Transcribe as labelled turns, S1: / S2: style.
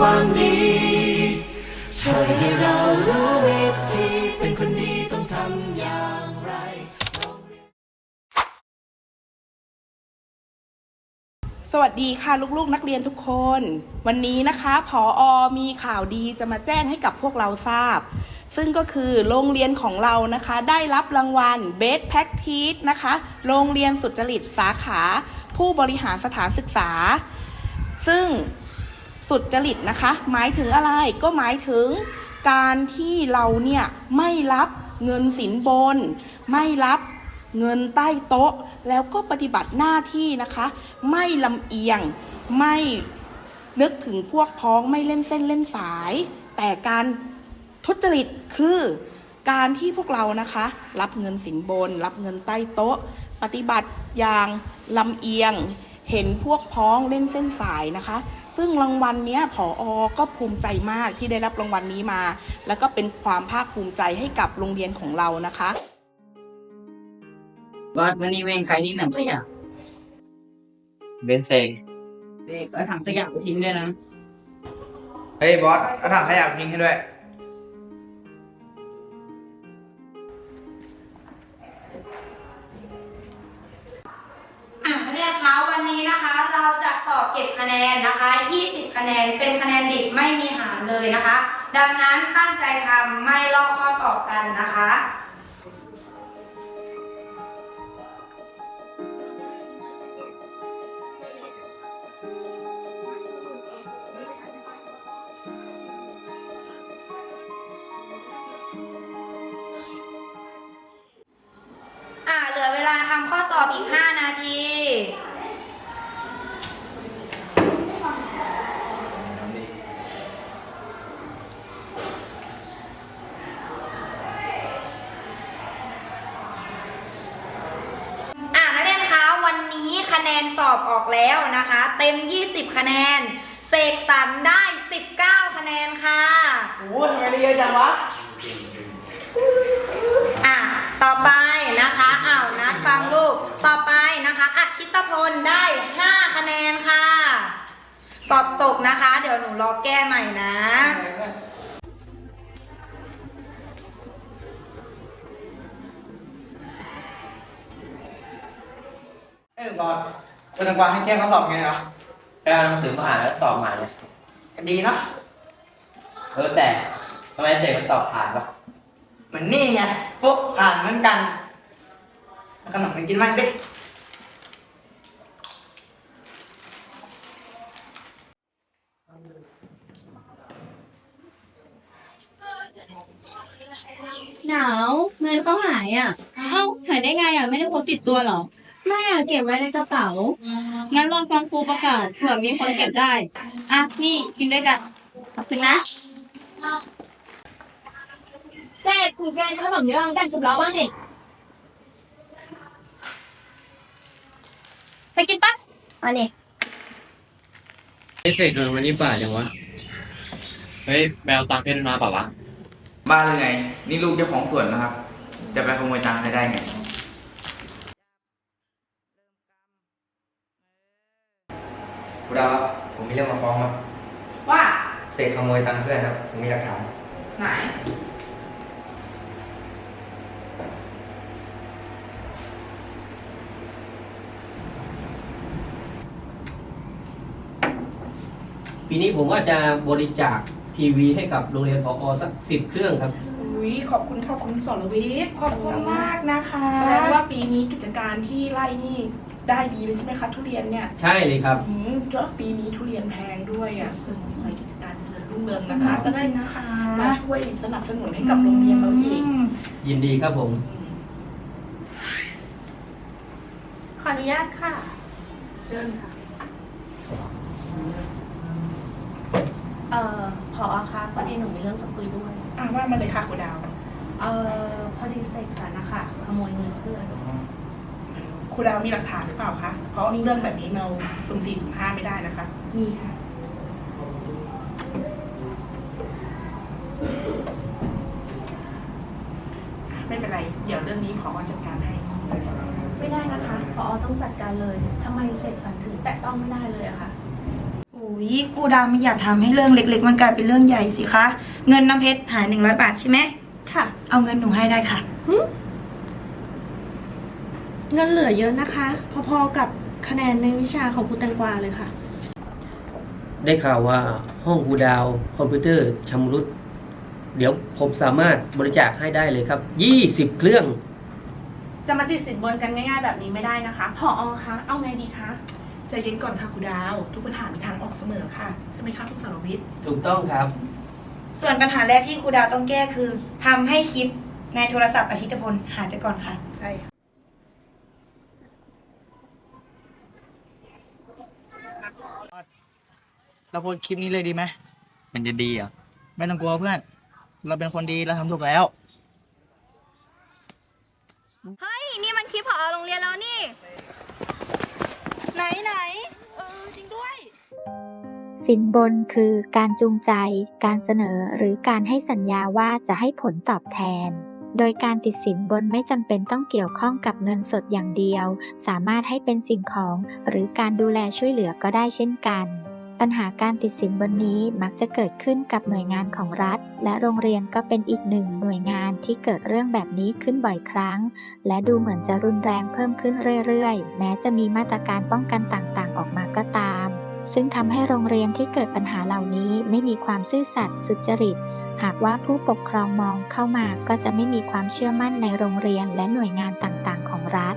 S1: ความดีช่วยให้เรารู้วิธีเป็นคนดีต้องทำอย่างไร
S2: สวัสดีค่ะลูกๆนักเรียนทุกคน วันนี้นะคะผออมีข่าวดีจะมาแจ้งให้กับพวกเราทราบ ซึ่งก็คือโรงเรียนของเรานะคะ ได้รับรางวัล Best Practice นะคะ โรงเรียนสุจริตสาขา ผู้บริหารสถานศึกษา ซึ่ง สุดจริตนะคะ หมายถึงอะไรก็หมายถึงการที่เราเนี่ยไม่รับเงินสินบน ไม่รับเงินใต้โต๊ะ แล้วก็ปฏิบัติหน้าที่นะคะ ไม่ลำเอียง ไม่นึกถึงพวกพ้องไม่เล่นเส้นเล่นสาย แต่การทุจริตคือการที่พวกเรานะคะ รับเงินสินบน รับเงินใต้โต๊ะ ปฏิบัติอย่างลำเอียง เห็นพวกพ้องเล่นเส้นสายนะคะ ซึ่งรางวัลเนี้ยผออก็ภูมิใจมากที่ได้รับรางวัลนี้มา แล้วก็เป็นความภาคภูมิใจให้กับโรงเรียนของเรานะคะ
S3: วัดวันนี้เวงใครทิ้งถังขยะ
S4: เบนเซง
S3: เด็กเอาถังขยะไปทิ้งด้วยนะ
S4: เฮ้ยบอสเอาถังขยะทิ้งให้ด้วย
S5: นนนะคะ 20 คะแนน เป็นคะแนนดิบไม่มีหารเลยนะคะ ดังนั้นตั้งใจทำไม่ลอกข้อสอบกันนะคะอะเหลือเวลาทำข้อสอบอีก 5นาที อะนักเรียนคะวัน นี้คะแนนสอบออกแล้วนะคะ เต็ม 20 คะแนน เสกสรรได้ 19 คะแนนค่ะ
S2: โอ้ทำไมได้เยอะจังวะ
S5: อะต่อไปนะคะอ้าวนัดฟังลูก ต่อไปนะคะอาชิตพลได้ 5 คะแนนค่ะสอบตกนะคะ เดี๋ยวหนูรอแก้ใหม่นะ
S3: เออบอสเป็นกวางให้แก้ข้อสอบไงเหรอ
S4: ไปเอาหนังสือมาอ่านแล้วสอบใหม่เนี่ย
S3: ก็ดีเนาะ
S4: เออแต่ทำไมเด็กมันตอบผ่านวะ
S3: เหมือนนี่ไงพวกผ่านเหมือนกันเอาขนมมากินบ้างดิ
S6: หนาวเงินเขาหายอะ เอ้าหายได้ไงอะ ไม่ได้พกติดตัวเหรอ แม่เก็บไว้ในกระเป๋า งั้นรอฟังครูประกาศเผื่อมีคนเก็บได้ อะ นี่กินด้วยกัน ขอบคุณนะเจ๊คุณแกขนมเยอะจังกับเราบ้างดิไปกินปะมาเนี่ย
S7: ไอ้เสกทำไมวันนี้ป่าจังวะ เฮ้ยแบลตังค์เพชรมาเปล่าวะ
S4: บ้าหรือไง นี่ลูกเจ้าของสวนนะครับ จะไปขโมยตังค์ใครได้ไง
S8: คุณดาวครับผมมีเรื่องมาฟ้องครับ
S2: ว่า
S8: เสกขโมยตังค์เพื่อนครับ ผมมีหลักฐาน
S2: ไหน
S9: ปีนี้ผมว่าจะบริจาคทีวีให้กับโรงเรียนพอสักสิบเครื่องครับ
S2: อุ้ยขอบคุณขอบคุณสรวิทย์ขอบคุณมากนะคะ แสดงว่าปีนี้กิจการที่ไร่นี่ ได้ดีเลยใช่ไหมคะทุเรียนเนี่ย
S9: ใช่เลยครับ
S2: อืมก็ปีนี้ทุเรียนแพงด้วยอะขอให้กิจการเจริญรุ่งเรืองนะคะจะได้นะคะ มาช่วยสนับสนุนให้กับโรงเรียนเราอีก
S9: ยินดีครับผม
S6: ขออนุญาตค่ะ
S2: เชิญค่ะ
S6: เอ่อพอคะพอดีหนูมีเรื่องจะคุยด้วย
S2: อะว่ามาเลยค่ะคุณดาว
S6: เอ่อพอดีเสกสรรนะคะขโมยเงินเพื่อน
S2: คุณดาวมีหลักฐานหรือเปล่าคะ เพราะเรื่องแบบนี้เราสุ่มสี่สุ่มห้าไม่ได้นะคะ
S6: มีค่ะ
S2: ไม่เป็นไร เดี๋ยวเรื่องนี้พอจัดการให้
S6: ไม่ได้นะคะพอต้องจัดการเลยทำไมเสกสรรถึงแตะต้องไม่ได้เลยอะคะ
S5: อุ้ยยครูดาวไม่อยากทำให้เรื่องเล็ก ๆ มันกลายเป็นเรื่องใหญ่สิคะ เงินน้ำเพชรหายหนึ่งร้อยบาทใช่ไหม
S6: ค่ะ
S5: เอาเงินหนูให้ได้ค่ะ
S6: เงินเหลือเยอะนะคะ พอๆกับคะแนนในวิชาของครูแตงกวาเลยค่ะ
S9: ได้ข่าวว่าห้องครูดาว คอมพิวเตอร์ชำรุด เดี๋ยวผมสามารถบริจาคให้ได้เลยครับ 20 เครื่อง
S6: จะมาติดสินบนกันง่าย ๆ แบบนี้ไม่ได้นะคะพออคะเอาไงดีคะ
S2: ใจเย็นก่อนค่ะครูดาว ทุกปัญหามีทางออกเสมอค่ะ ใช่ไหมคะคุณสรวิทย์
S9: ถูกต้องครับ
S5: ส่วนปัญหาแรกที่ครูดาวต้องแก้คือทำให้คลิปในโทรศัพท์อาชิตพลหายไปก่อนค่ะ
S2: ใช่ค่ะ
S3: เราโพสต์คลิปนี้เลยดีไหม
S4: มันจะดีเหรอะ
S3: ไม่ต้องกลัวเพื่อน เราเป็นคนดีเราทำถูกแล้ว
S5: เฮ้ยนี่มันคลิปผอโรงเรียนแล้วนี่ ไหนไหนเออจริงด้วย
S10: สินบนคือการจูงใจ การเสนอหรือการให้สัญญาว่าจะให้ผลตอบแทน โดยการติดสินบนไม่จำเป็นต้องเกี่ยวข้องกับเงินสดอย่างเดียว สามารถให้เป็นสิ่งของ หรือการดูแลช่วยเหลือก็ได้เช่นกัน ปัญหาการติดสินบนนี้มักจะเกิดขึ้นกับหน่วยงานของรัฐ และโรงเรียนก็เป็นอีกหนึ่งหน่วยงานที่เกิดเรื่องแบบนี้ขึ้นบ่อยครั้ง และดูเหมือนจะรุนแรงเพิ่มขึ้นเรื่อยๆ แม้จะมีมาตรการป้องกันต่างๆ ออกมาก็ตาม ซึ่งทำให้โรงเรียนที่เกิดปัญหาเหล่านี้ไม่มีความซื่อสัตย์สุจริต หากว่าผู้ปกครองมองเข้ามาก็จะไม่มีความเชื่อมั่นในโรงเรียนและหน่วยงานต่างๆ ของรัฐ